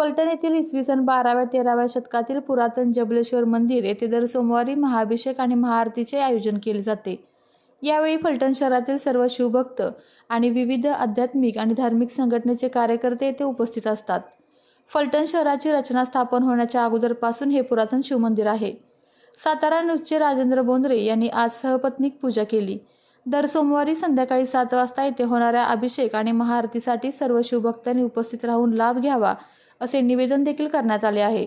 फलटण येथील इसवी सन बाराव्या तेराव्या शतकातील पुरातन जबलेश्वर मंदिर येथे दर सोमवारी महाभिषेक आणि महाआरतीचे आयोजन केले जाते. यावेळी फलटण शहरातील सर्व शिवभक्त आणि विविध आध्यात्मिक आणि धार्मिक संघटनेचे कार्यकर्ते येथे उपस्थित असतात. फलटण शहराची रचना स्थापन होण्याच्या अगोदरपासून हे पुरातन शिवमंदिर आहे. सातारा न्यूजचे राजेंद्र बोंद्रे यांनी आज सहपत्नीक पूजा केली. दर सोमवारी संध्याकाळी सात वाजता येथे होणाऱ्या अभिषेक आणि महाआरतीसाठी सर्व शिवभक्तांनी उपस्थित राहून लाभ घ्यावा असे निवेदन देखील करण्यात आले आहे.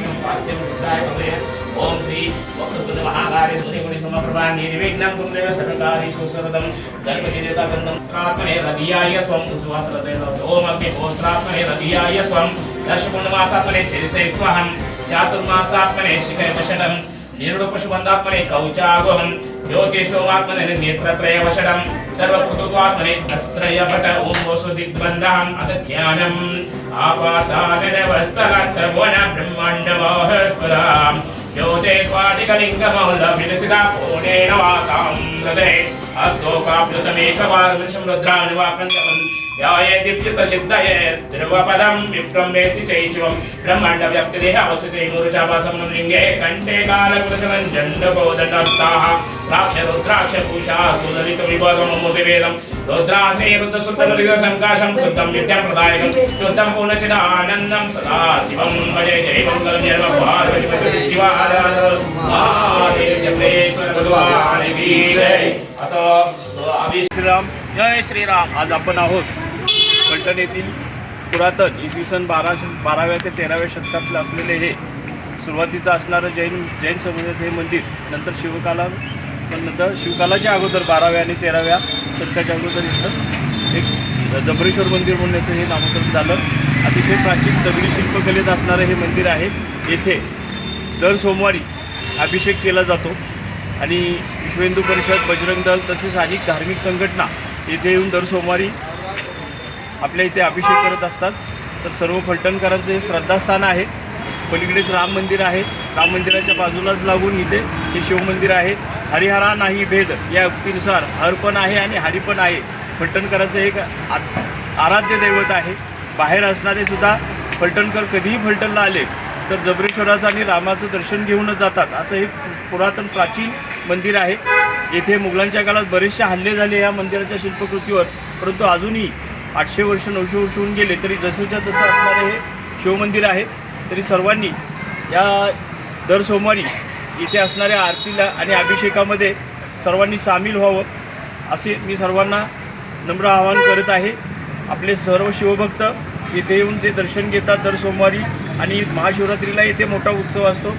यद्भक्तिवेशकर्माणि पाठ्यं बुद्धाय भवे ओम श्री वक्रतुंड महाकार्य सूर्यकोटि समप्रभा निर्विघ्नं कुरुदेव सर्वकार्य सुसरदं गणपतिदेवता गन्धं त्रात्मने रधियाय स्वं. उज्ज्वातलते ओम स्वं. शिरसे स्वहं चातुर्मासात्मने निरुडपशुबन्धात्मने कौचागोहं ज्योतिष्ठोमात्मने सर्वकृतत्वात्मने ॐ अथ పరాం యోతే స్వాధికలింగ మౌల విలసిదా పూణేన వాతాం హృదయ అస్తోకాప్లుతమేకవారం శం రుద్రానువాకంజమం ध्याये दीप्सितसिद्धये ध्रुवपदं विप्रं वेसि चैचिवं ब्रह्माण्डव्याप्तिदेह अवसिते लिङ्गे कण्ठे कालकुलशनं जण्डकोदण्डस्ताः राक्षरुद्राक्षपूषा सुदलितविभवममुतिवेदं रुद्रासे रुद्रसुद्धलितसङ्काशं शुद्धं विद्यां प्रदायकं शुद्धं पूर्णचिदानन्दं सदा शिवं भजे जय मङ्गलं जय पार्वती शिवादेव जय अतो श्रीराम। जय श्रीराम। आज आपण आहोत फलटण येथील पुरातन इसवी सन बारा बाराव्या ते तेराव्या शतकातलं असलेले हे सुरुवातीचं असणारं जैन जैन समाजाचं हे मंदिर नंतर शिवकाला पण नंतर शिवकालाच्या अगोदर बाराव्या आणि तेराव्या शतकाच्या अगोदर इथं एक जबरेश्वर मंदिर म्हणून याचं हे नामकरण झालं. अतिशय प्राचीन दगडी शिल्पकलेत असणारं हे मंदिर आहे. येथे दर सोमवारी अभिषेक केला जातो आणि विश्वेंदू परिषद बजरंग दल तसेच अनेक धार्मिक संघटना येथे येऊन दर सोमवारी आपल्या इथे अभिषेक करत असतात. तर सर्व फलटणकरांचं हे श्रद्धास्थान आहे. पलीकडेच राम मंदिर आहे. राम मंदिराच्या बाजूलाच लागून इथे हे शिवमंदिर आहे. हरिहरा नाही भेद या उक्तीनुसार हर पण आहे आणि हरी पण आहे. फलटणकरांचं एक आराध्य दैवत आहे. बाहेर असणारे सुद्धा फलटणकर कधीही फलटणला आले तर जबरेश्वराचं आणि रामाचं दर्शन घेऊनच जातात. असं हे पुरातन प्राचीन मंदिर आहे. येथे मुघलांच्या काळात बरेचसे हल्ले झाले या मंदिराच्या शिल्पकृतीवर. परंतु अजूनही आठशे वर्ष नऊशे वर्ष होऊन गेले तरी जसंच्या तसं असणारे हे शिवमंदिर आहे. तरी सर्वांनी या दर सोमवारी इथे असणाऱ्या आरतीला आणि अभिषेकामध्ये सर्वांनी सामील व्हावं असे मी सर्वांना नम्र आवाहन करत आहे. आपले सर्व शिवभक्त इथे येऊन ते दर्शन घेतात दर सोमवारी आणि महाशिवरात्रीला इथे मोठा उत्सव असतो.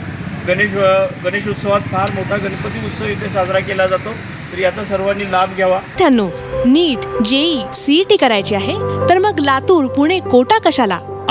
गणेश गणेश उत्सवात फार मोठा गणपती उत्सव इथे साजरा केला जातो. तर याचा सर्वांनी लाभ घ्यावा. मित्रांनो नीट जेई सीईटी करायची आहे तर मग लातूर पुणे कोटा कशाला?